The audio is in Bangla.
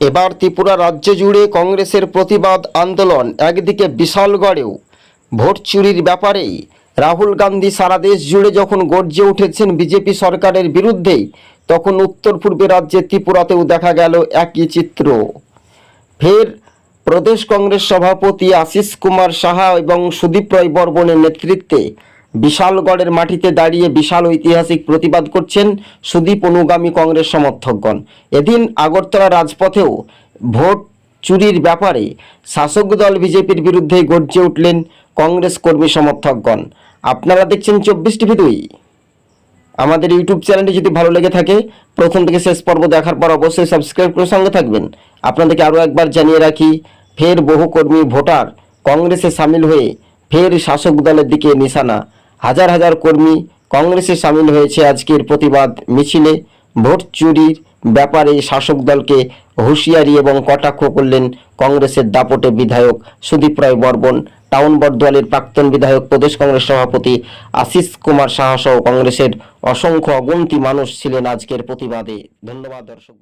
এবার ত্রিপুরা রাজ্য জুড়ে কংগ্রেসের প্রতিবাদ আন্দোলন একদিকে বিশালগড়েও। ভোট চুরির ব্যাপারেই রাহুল গান্ধী সারা দেশ জুড়ে যখন গর্জে উঠেছেন বিজেপি সরকারের বিরুদ্ধেই, তখন উত্তর পূর্বে রাজ্যে ত্রিপুরাতেও দেখা গেল একই চিত্র। ফের প্রদেশ কংগ্রেস সভাপতি আশিস কুমার সাহা এবং সুদীপ রায় বর্মনের নেতৃত্বে বিশালগড়ের মাটিতে দাঁড়িয়ে বিশাল ঐতিহাসিক প্রতিবাদ করছেন সুদীপ অনুগামী কংগ্রেস সমর্থকগণ। এদিন আগরতলা রাজপথেও ভোট চুরির ব্যাপারে শাসক দল বিজেপির বিরুদ্ধে গর্জে উঠলেন কংগ্রেস কর্মী সমর্থকগণ। আপনারা দেখছেন চব্বিশ টিভি দুই। আমাদের ইউটিউব চ্যানেলটি যদি ভালো লেগে থাকে, প্রথম থেকে শেষ পর্ব দেখার পর অবশ্যই সাবস্ক্রাইব করে সঙ্গে থাকবেন। আপনাদেরকে আরও একবার জানিয়ে রাখি, ফের বহু কর্মী ভোটার কংগ্রেসে সামিল হয়ে ফের শাসক দলের দিকে নিশানা। হাজার হাজার কর্মী কংগ্রেসে সামিল হয়েছে আজকের প্রতিবাদ মিছিলে। ভোট চুরির ব্যাপারে শাসক দলকে হুঁশিয়ারি এবং কটাক্ষ করলেন কংগ্রেসের দাপটে বিধায়ক সুদীপ রায় বর্মন। টাউন বর্দোয়ালের প্রাক্তন বিধায়ক প্রদেশ কংগ্রেস সভাপতি আশিস কুমার সাহা সহ কংগ্রেসের অসংখ্য অগন্তি মানুষ ছিলেন আজকের প্রতিবাদে। ধন্যবাদ, দর্শক।